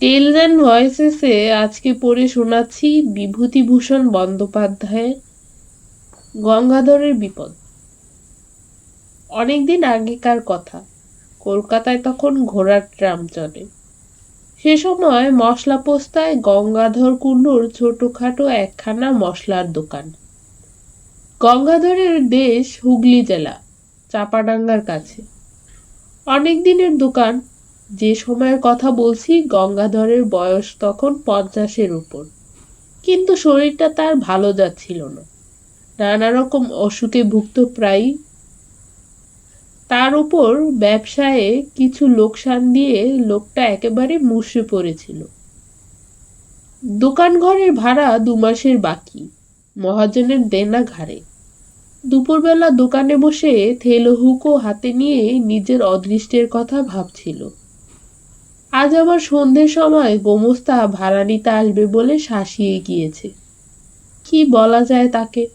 Tales and ভয়েসেসে আজকে পড়ে শোনাচ্ছি বিভূতিভূষণ বন্দ্যোপাধ্যায়ের গঙ্গাধরের বিপদ। অনেকদিন আগেকার কথা, কলকাতায় তখন ঘোড়ার ট্রাম চলে। সে সময় মশলা পোস্তায় গঙ্গাধর কুণ্ডুর ছোটখাটো একখানা মশলার দোকান। গঙ্গাধরের দেশ হুগলি জেলা, চাপাডাঙ্গার কাছে। অনেক দিনের দোকান যে সময়ের কথা বলছি, গঙ্গাধরের বয়স তখন পঞ্চাশের উপর। কিন্তু শরীরটা তার ভালো যাচ্ছিল না। নানা রকম অসুখে ভুক্ত প্রায় তার উপর ব্যবসায়ে কিছু লোকসান দিয়ে লোকটা একেবারে মুষড়ে পড়েছিল। দোকান ঘরের ভাড়া দু মাসের বাকি। মহাজনের দেনা ঘাড়ে। দুপুরবেলা দোকানে বসে থেলো হুকো হাতে নিয়ে নিজের অদৃষ্টের কথা ভাবছিল। আজ আবার সন্ধ্যের সময় গোমস্তা ভাড়া নিতে আসবে বলে শাসিয়ে গিয়েছে কি বলা যায় তাকে?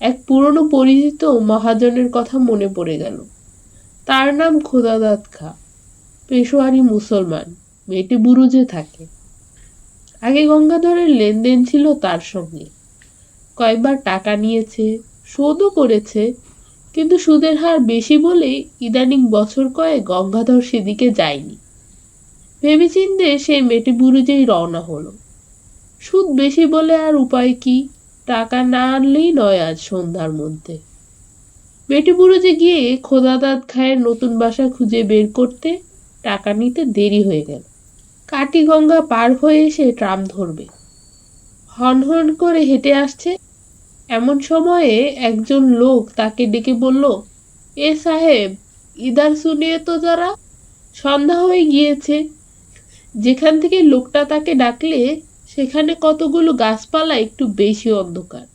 এক পুরনো পরিচিত মহাজনের কথা মনে পড়ে গেল। তার নাম খোদাদাত খা, পেশোয়ারি মুসলমান মেটে বুরুজে থাকে। আগে গঙ্গাধরের লেনদেন ছিল তার সঙ্গে। কয়েকবার টাকা নিয়েছে, শোধও করেছে, কিন্তু সুদের হার বেশি বলে ইদানিং বছর কয়েক গঙ্গাধর সেদিকে যায়নি। ভেবেচিন্তে সে মেটে বুরুজেই রওনা হলো। সুদ বেশি বলে আর উপায় কি? টাকা না আনলেই নয় আজ সন্ধ্যার মধ্যে। বেটি বুড়োজে গিয়ে খোদাদাত খায়ের নতুন বাসা খুঁজে বের করতে টাকা নিতে দেরি হয়ে গেল। কাটিগঙ্গা পার হয়ে এসে ট্রাম ধরবে। হন হন করে হেঁটে আসছে। এমন সময়ে একজন লোক তাকে ডেকে বলল, এ সাহেব, ইদার শুনিয়ে তো যারা, সন্ধ্যা হয়ে গিয়েছে। যেখান থেকে লোকটা তাকে ডাকলে, সেখানে কতগুলো গাছপালা একটু বেশি অন্ধকার।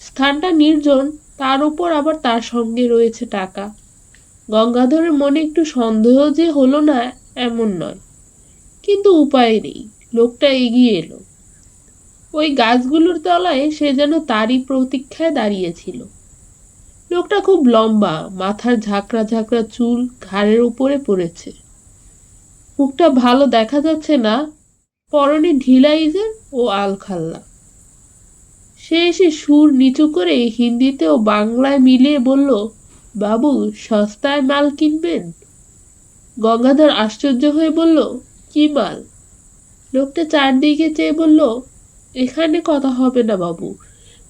স্থানটা নির্জন, তার উপর আবার তার সঙ্গে রয়েছে টাকা। গঙ্গাধরের মনে একটু সন্দেহ যে হলো না, এমন নয়। কিন্তু উপায় নেই, লোকটা এগিয়ে এলো। ওই গাছগুলোর তলায় সে যেন তারই প্রতীক্ষায় দাঁড়িয়েছিল লোকটা খুব লম্বা, মাথার ঝাঁকড়া ঝাঁকড়া চুল ঘাড়ের উপরে পড়েছে। মুখটা ভালো দেখা যাচ্ছে না। পরনে ঢিলাইজের ও আলখাল্লা। সে এসে সুর নিচু করে হিন্দিতে ও বাংলায় মিলিয়ে বলল, বাবু, সস্তায় মাল কিনবেন? গঙ্গাধর আশ্চর্য হয়ে বলল, কি মাল? লোকটা চারদিকে চেয়ে বলল, এখানে কথা হবে না বাবু,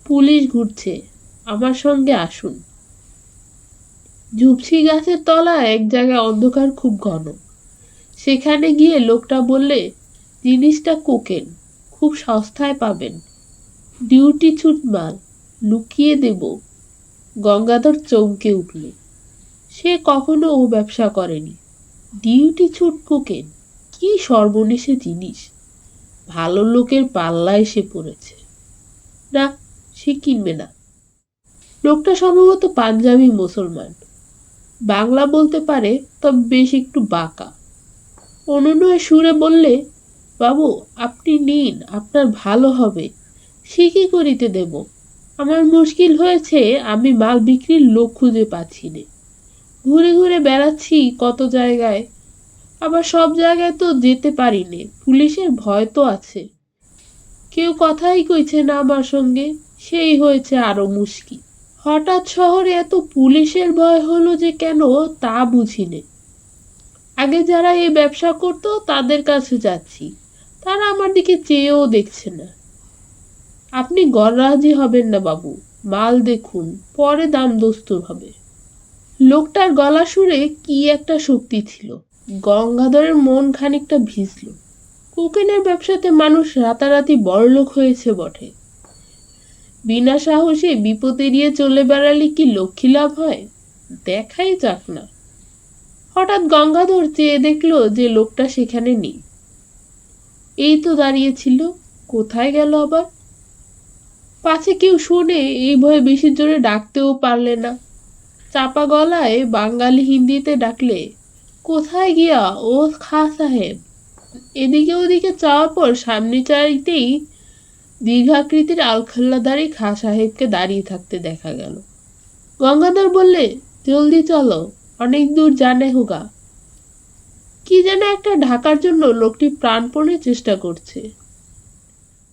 পুলিশ ঘুরছে, আমার সঙ্গে আসুন। ঝুপসি গাছের তলায় এক জায়গায় অন্ধকার খুব ঘন। সেখানে গিয়ে লোকটা বললে, জিনিসটা কোকেন, খুব সস্তায় পাবেন। ডিউটি ছুট মাল, লুকিয়ে দেব। গঙ্গাধর চমকে উঠল। সে কখনো ও ব্যবসা করেনি। ডিউটি ছুট কোকেন, কি সর্বনেশে জিনিস। ভালো লোকের পাল্লা এসে পড়েছে। না, সে কিনবে না। লোকটা সম্ভবত পাঞ্জাবি মুসলমান। বাংলা বলতে পারে, তবে বেশ একটু বাঁকা। অনুনয় সুরে বললে, বাবু, আপনি নিন, আপনার ভালো হবে। সে কি করিতে দেব? আমার মুশকিল হয়েছে, আমি মাল বিক্রির লোক খুঁজে পাচ্ছি না। ঘুরে ঘুরে বেড়াচ্ছি কত জায়গায়। আবার সব জায়গায় তো যেতে পারি নে, পুলিশের ভয় তো আছে। কেউ কথাই কইছে না আমার সঙ্গে, সেই হয়েছে আরও মুশকিল। হঠাৎ শহরে এত পুলিশের ভয় হলো যে কেন, তা বুঝিনে আগে যারা এই ব্যবসা করতো, তাদের কাছে যাচ্ছি। তারা আমার দিকে চেয়েও দেখছে না। আপনি গররাজি হবেন না বাবু। মাল দেখুন, পরে দাম দস্তুর হবে। লোকটার গলা সুরে কি একটা শক্তি ছিল। গঙ্গাধরের মন খানিকটা ভিজল। কোকেনের ব্যবসাতে মানুষ রাতারাতি বড়লোক হয়েছে বটে। বিনা সাহসে বিপদ এড়িয়ে চলে বেড়ালে কি লক্ষ্মী লাভ হয়? দেখাই যাক না। হঠাৎ গঙ্গাধর চেয়ে দেখল যে লোকটা সেখানে নেই। এই তো দাঁড়িয়েছিল, কোথায় গেল আবার? পাছে কেউ শুনে এই ভয়ে বেশি জোরে ডাকতেও পারলে না। চাপা গলায় বাঙালি হিন্দিতে ডাকলে, কোথায় গিয়া ও খা সাহেব? এদিকে ওদিকে চাওয়ার পর সামনে চাইতেই দীর্ঘাকৃতির আলখাল্লাদারি খা সাহেবকে দাঁড়িয়ে থাকতে দেখা গেল। গঙ্গাধর বললে, জলদি চলো। অনেক দূর জানে হুগা। কি যেন একটা ঢাকার জন্য লোকটি প্রাণপণে চেষ্টা করছে।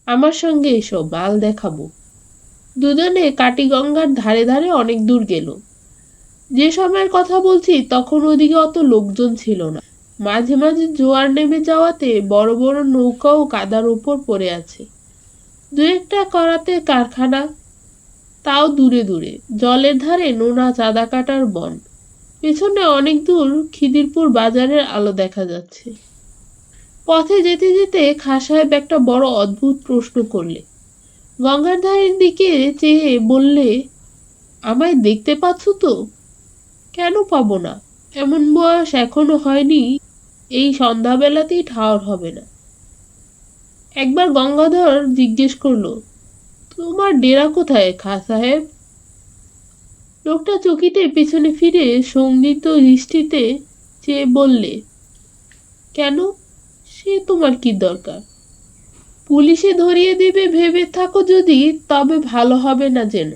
আমার সঙ্গে এসো মাল দেখাবো। দুজনে কাটিগঙ্গার ধারে ধারে অনেক দূর গেল। যে সময়ের কথা বলছি, তখন ওদিকে অত লোকজন ছিল না। মাঝে মাঝে জোয়ার নেমে যাওয়াতে বড় বড় নৌকাও কাদার উপর পড়ে আছে। দু একটা করাতে কারখানা, তাও দূরে দূরে। জলের ধারে নোনা চাঁদা কাটার বন। পেছনে অনেক দূর খিদিরপুর বাজারের আলো দেখা যাচ্ছে। পথে যেতে যেতে খা সাহেব একটা বড় অদ্ভুত প্রশ্ন করলে গঙ্গার ধারের দিকে চেয়ে বললে, আমায় দেখতে পাচ্ছ তো? কেন পাবো না? এমন বয়স এখনও হয়নি, এই সন্ধ্যাবেলাতেই ঠাওর হবে না। একবার গঙ্গাধর জিজ্ঞেস করল, তোমার ডেরা কোথায় খা সাহেব? লোকটা চকিতে পেছনে ফিরে সংগীত দৃষ্টিতে চেয়ে বললে, কেন? সে তোমার কি দরকার? পুলিশে ধরিয়ে দেবে ভেবে থাকো যদি, তবে ভালো হবে না যেন।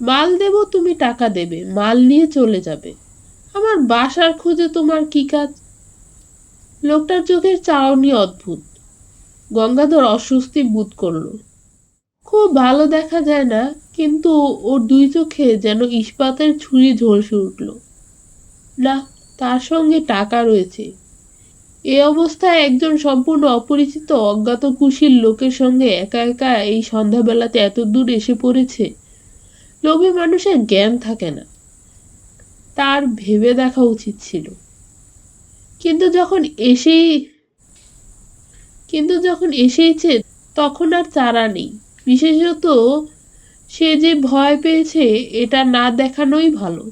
মাল দেব, তুমি টাকা দেবে, মাল নিয়ে চলে যাবে। আমার বাসার খুঁজে তোমার কি কাজ? লোকটার চোখের চাওনি অদ্ভুত। গঙ্গাধর অস্বস্তি বোধ করল। খুব ভালো দেখা যায় না, কিন্তু ওর দুই চোখে যেন ইস্পাতের ছুরি ঝলসে উঠল। না, তার সঙ্গে টাকা রয়েছে। এ অবস্থায় একজন সম্পূর্ণ অপরিচিত অজ্ঞাত কুশীল লোকের সঙ্গে একা একা এই সন্ধ্যাবেলাতে এত দূর এসে পড়েছে। লোভী মানুষের জ্ঞান থাকে না। তার ভেবে দেখা উচিত ছিল। কিন্তু যখন এসেই, কিন্তু যখন এসেইছে, তখন আর চারা নেই। বিশেষত সে যে ভয় পেয়েছে, এটা না দেখানোই ভালো।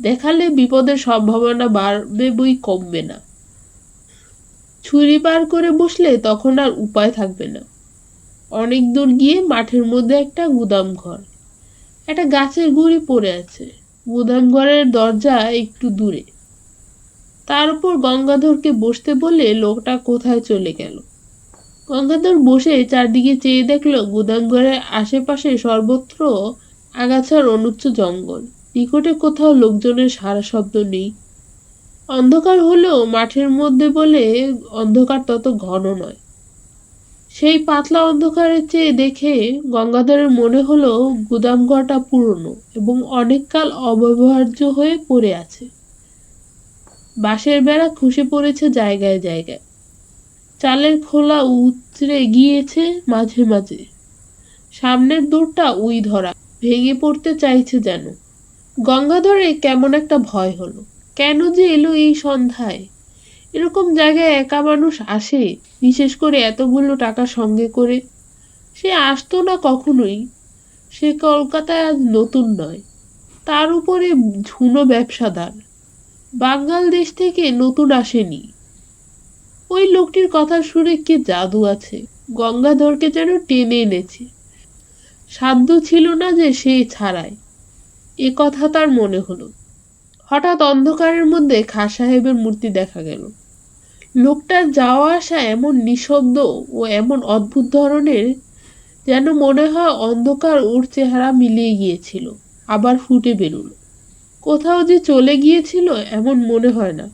দেখালে বিপদের সম্ভাবনা বাড়বে বই কমবে না। ছুরি পার করে বসলে তখন আর উপায় থাকবে না। অনেক দূর গিয়ে মাঠের মধ্যে একটা গুদাম ঘর। একটা গাছের গুঁড়ি পড়ে আছে। গুদাম ঘরের দরজা একটু দূরে। তার উপর গঙ্গাধরকে বসতে বলে লোকটা কোথায় চলে গেল। গঙ্গাধর বসে চারদিকে চেয়ে দেখল গুদামঘরের আশেপাশে সর্বত্র আগাছার অনুচ্চ জঙ্গল। নিকটে কোথাও লোকজনের সারা শব্দ নেই। অন্ধকার হলেও মাঠের মধ্যে বলে অন্ধকার তত ঘন নয়। সেই পাতলা অন্ধকারের চেয়ে দেখে গঙ্গাধরের মনে হলো গুদামঘরটা পুরনো এবং অনেককাল অব্যবহার্য হয়ে পড়ে আছে। বাঁশের বেড়া খসে পড়েছে জায়গায় জায়গায়। চালের খোলা উচড়ে গিয়েছে মাঝে মাঝে। সামনের দূরটা উই ধরা, ভেঙে পড়তে চাইছে যেন। গঙ্গাধরে কেমন একটা ভয় হলো। কেন যে এলো এই সন্ধ্যায়? এরকম জায়গায় একা মানুষ আসে, বিশেষ করে এতগুলো টাকা সঙ্গে করে? সে আসতো না কখনোই। সে কলকাতায় আজ নতুন নয়। তার উপরে ঝুনো ব্যবসাদার। বাঙ্গাল দেশ থেকে নতুন আসেনি। ওই লোকটির কথা শুনে কি জাদু আছে? গঙ্গাধরকে যেন টেনে এনেছে। সাধ্য ছিল না যে সে ছাড়ায় এ কথা তার মনে হলো। হঠাৎ অন্ধকারের মধ্যে খা সাহেবের মূর্তি দেখা গেল। লোকটার যাওয়া আসা এমন নিঃশব্দ ও এমন অদ্ভুত ধরনের যেন মনে হয় অন্ধকার ওর চেহারা মিলিয়ে গিয়েছিল, আবার ফুটে বেরুল। কোথাও যে চলে গিয়েছিল এমন মনে হয় না।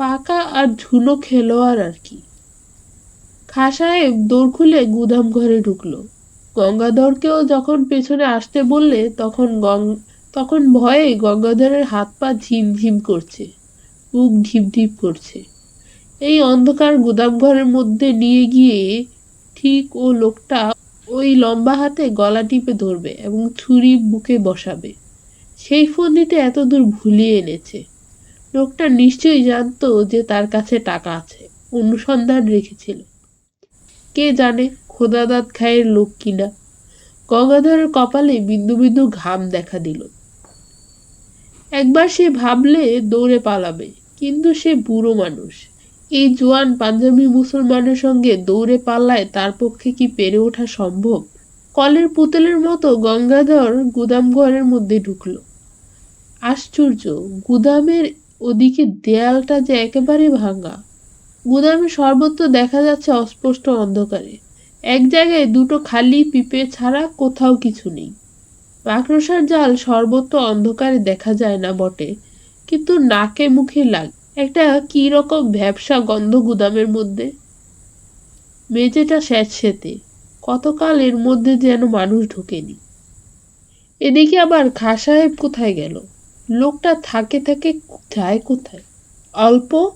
পাকা আর ঝুনো খেলোয়াড় আর কি। খা সাহেব দৌড় খুলে গুদাম ঘরে ঢুকলো। গঙ্গাধরকেও যখন পেছনে আসতে বললে তখন গং তখন ভয়ে গঙ্গাধরের হাত পা ঝিমঝিম করছে, বুক ঢিপ ঢিপ করছে। এই অন্ধকার গুদাম ঘরের মধ্যে নিয়ে গিয়ে ঠিক ও লোকটা ওই লম্বা হাতে গলা টিপে ধরবে এবং ছুরি বুকে বসাবে। সেই ফন্দিতে এত দূর ভুলিয়ে এনেছে। লোকটা নিশ্চয়ই জানতো যে তার কাছে টাকা আছে, অনুসন্ধান রেখেছিল। কে জানে খোদাদাত খায়ের লোক কিনা। গঙ্গাধরের কপালে বিন্দু বিন্দু ঘাম দেখা দিল। একবার সে ভাবলে দৌড়ে পালাবে, কিন্তু সে বুড়ো মানুষ। এই জোয়ান পাঞ্জাবি মুসলমানের সঙ্গে দৌড়ে পাল্লায় তার পক্ষে কি পেরে ওঠা সম্ভব? কলের পুতুলের মতো গঙ্গাধর গুদাম ঘরের মধ্যে ঢুকলো। আশ্চর্য, গুদামের ওদিকে দেয়ালটা যে একেবারে ভাঙা। গুদামে সর্বত্র দেখা যাচ্ছে অস্পষ্ট অন্ধকারে। এক জায়গায় দুটো খালি পিপে ছাড়া কোথাও কিছু নেই। মাকড়সার জাল সর্বত্র অন্ধকারে দেখা যায় না বটে, কিন্তু নাকে মুখে লাগ একটা কি রকম ভ্যাবসা গন্ধ গুদামের মধ্যে। মেঝেটা স্যাঁতসেতে, কতকাল এর মধ্যে যেন মানুষ ঢোকেনি। এদিকে আবার খা সাহেব কোথায় গেল? লোকটা থাকে থাকে যায় কোথায়? অল্প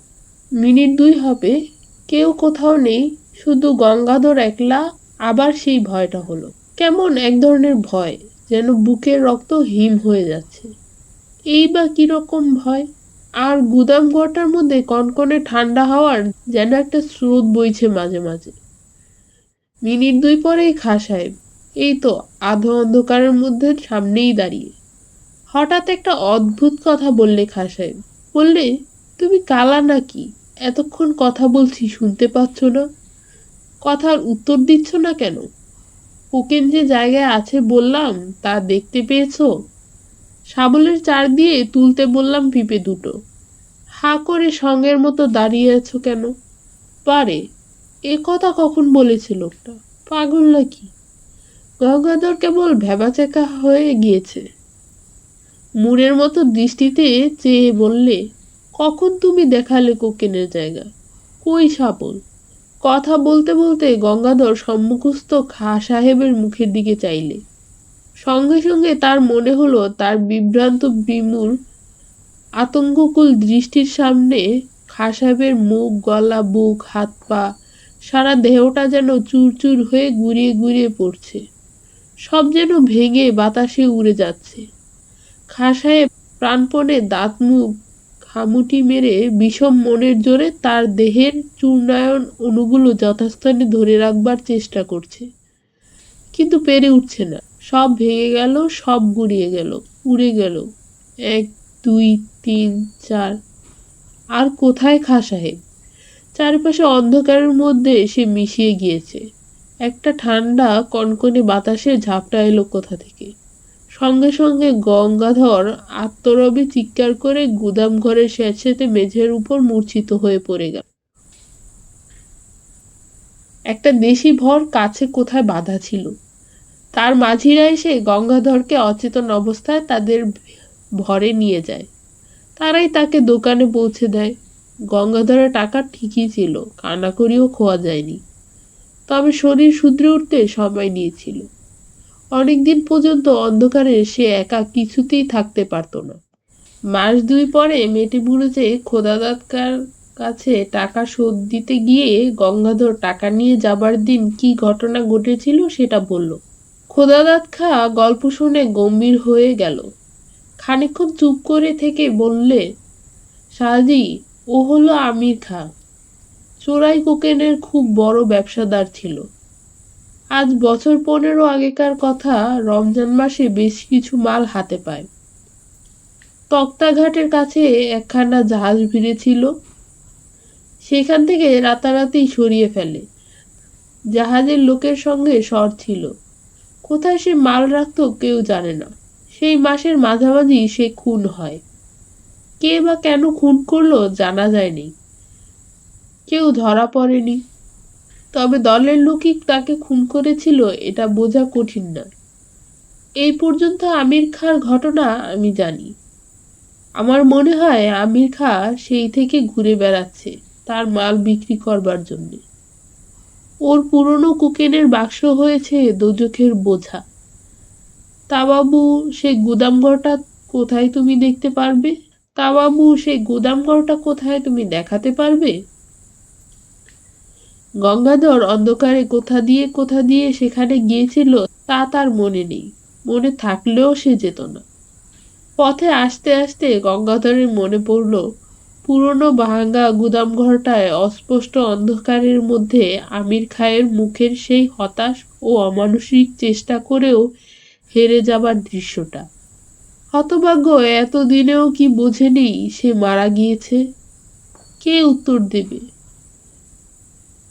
মিনিট দুই হবে, কেউ কোথাও নেই, শুধু গঙ্গাধর একলা, আবার সেই ভয়টা হলো। কেমন এক ধরনের ভয়, যেন বুকের রক্ত হিম হয়ে যাচ্ছে। এই বা কীরকম ভয়? আর গুদাম ঘরটার মধ্যে কনকনে ঠান্ডা হাওয়ার যেন একটা স্রোত বইছে মাঝে মাঝে। মিনিট দুই পরেই খা সাহেব, এই তো আধো অন্ধকারের মধ্যে সামনেই দাঁড়িয়ে। হঠাৎ একটা অদ্ভুত কথা বললে খা সাহেব বললে, তুমি কালা নাকি? এতক্ষণ কথা বলছি, শুনতে পাচ্ছ না? কথার উত্তর দিচ্ছ না কেন? কোকেন যে জায়গায় আছে বললাম, তা দেখতে পেয়েছ? শাবলের চার দিয়ে তুলতে বললাম পিপে দুটো। হা করে সঙ্গের মতো দাঁড়িয়ে আছো কেন? পারে। এ কথা কখন বলেছে লোকটা? পাগল নাকি? গঙ্গাধর কেবল ভেবাচেকা হয়ে গিয়েছে। মুড়ের মতো দৃষ্টিতে চেয়ে বললে, কখন তুমি দেখালে কোকেনের জায়গা? কই সাবল কথা বলতে বলতে গঙ্গাধর সম্মুখস্থ খা সাহেবের মুখের দিকে চাইলে। সঙ্গে সঙ্গে তার মনে হলো তার বিভ্রান্ত বিমূর আতঙ্ককুল দৃষ্টির সামনে খা সাহেবের মুখ, গলা, বুক, হাত, পা সারা দেহটা যেন চুরচুর হয়ে গুড়িয়ে গুড়িয়ে পড়ছে। সব যেন ভেঙে বাতাসে উড়ে যাচ্ছে। খা প্রাণপণে দাঁত মুখ খামুটি মেরে বিষম মনের জোরে তার দেহের চূর্ণায়ন অণুগুলো যথাস্থানে ধরে রাখবার চেষ্টা করছে। কিন্তু পেরে উঠছে না। সব ভেঙে গেল, সব গুড়িয়ে গেল উড়ে গেল। এক, দুই, তিন, চার। আর কোথায় খা সাহেব চারিপাশে অন্ধকারের মধ্যে সে মিশিয়ে গিয়েছে। একটা ঠান্ডা কনকনে বাতাসে ঝাপটা এলো কোথা থেকে? সঙ্গে সঙ্গে গঙ্গাধর আত্মরবে চিৎকার করে গুদাম ঘরের স্যাঁতস্যাঁতে মেঝের উপর মূর্ছিত হয়ে পড়ে গেল। একটা দেশি ভর কাছে কোথায় বাধা ছিল? তার মাঝিরা এসে গঙ্গাধরকে অচেতন অবস্থায় তাদের ভরে নিয়ে যায়। তারাই তাকে দোকানে পৌঁছে দেয়। গঙ্গাধরের টাকা ঠিকই ছিল, কানাকড়িও খোয়া যায়নি। তবে শরীর শুধরে উঠতে সময় নিয়েছিল। অনেকদিন পর্যন্ত অন্ধকারে সে একা কিছুতেই থাকতে পারত না। মাস দুই পরে মেটে বুড়োতে খোদাদাতকার কাছে টাকা শোধ দিতে গিয়ে গঙ্গাধর টাকা নিয়ে যাবার দিন কি ঘটনা ঘটেছিল সেটা বলল। খোদাদাত খা গল্প শুনে গম্ভীর হয়ে গেল। খানিকক্ষণ চুপ করে থেকে বললে শাহজি ও হলো আমির খা। চোরাই কোকেনের খুব বড় ব্যবসাদার ছিল। আজ বছর পনেরো আগেকার কথা রমজান মাসে বেশ কিছু মাল হাতে পায়। তক্তাঘাটের কাছে একখানা জাহাজ ভিড়েছিল। সেখান থেকে রাতারাতি সরিয়ে ফেলে। জাহাজের লোকের সঙ্গে সর ছিল। কোথায় সে মাল রাখতো কেউ জানে না। সেই মাসের মাঝামাঝি সে খুন হয়। কে বা কেন খুন করল জানা যায়নি। কেউ ধরা পড়েনি। তবে দলের লোকই তাকে খুন করেছিল, এটা বোঝা কঠিন না। এই পর্যন্ত আমির খাঁর ঘটনা আমি জানি। আমার মনে হয় আমির খা সেই থেকে ঘুরে বেড়াচ্ছে, তার মাল বিক্রি করবার জন্যে। ওর পুরনো কুকেনের বাক্স হয়েছে দোজখের বোঝা। তা বাবু সে গুদামঘরটা কোথায় তুমি দেখতে পারবে? তা বাবু সেই গুদামঘরটা কোথায় তুমি দেখাতে পারবে? গঙ্গাধর অন্ধকারে কোথা দিয়ে কোথা দিয়ে সেখানে গিয়েছিল তা তার মনে নেই। মনে থাকলেও সে যেত না। পথে আসতে আসতে গঙ্গাধরের মনে পড়ল, পুরনো ভাঙ্গা গুদামঘরটায় অস্পষ্ট অন্ধকারের মধ্যে আমির খায়ের মুখের সেই হতাশ ও অমানসিক চেষ্টা করেও হেরে যাবার দৃশ্যটা। হতভাগ্য এতদিনেও কি বোঝেনি সে মারা গিয়েছে। কে উত্তর দেবে?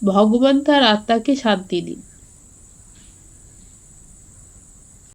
ভগবান তার আত্মাকে শান্তি দিন।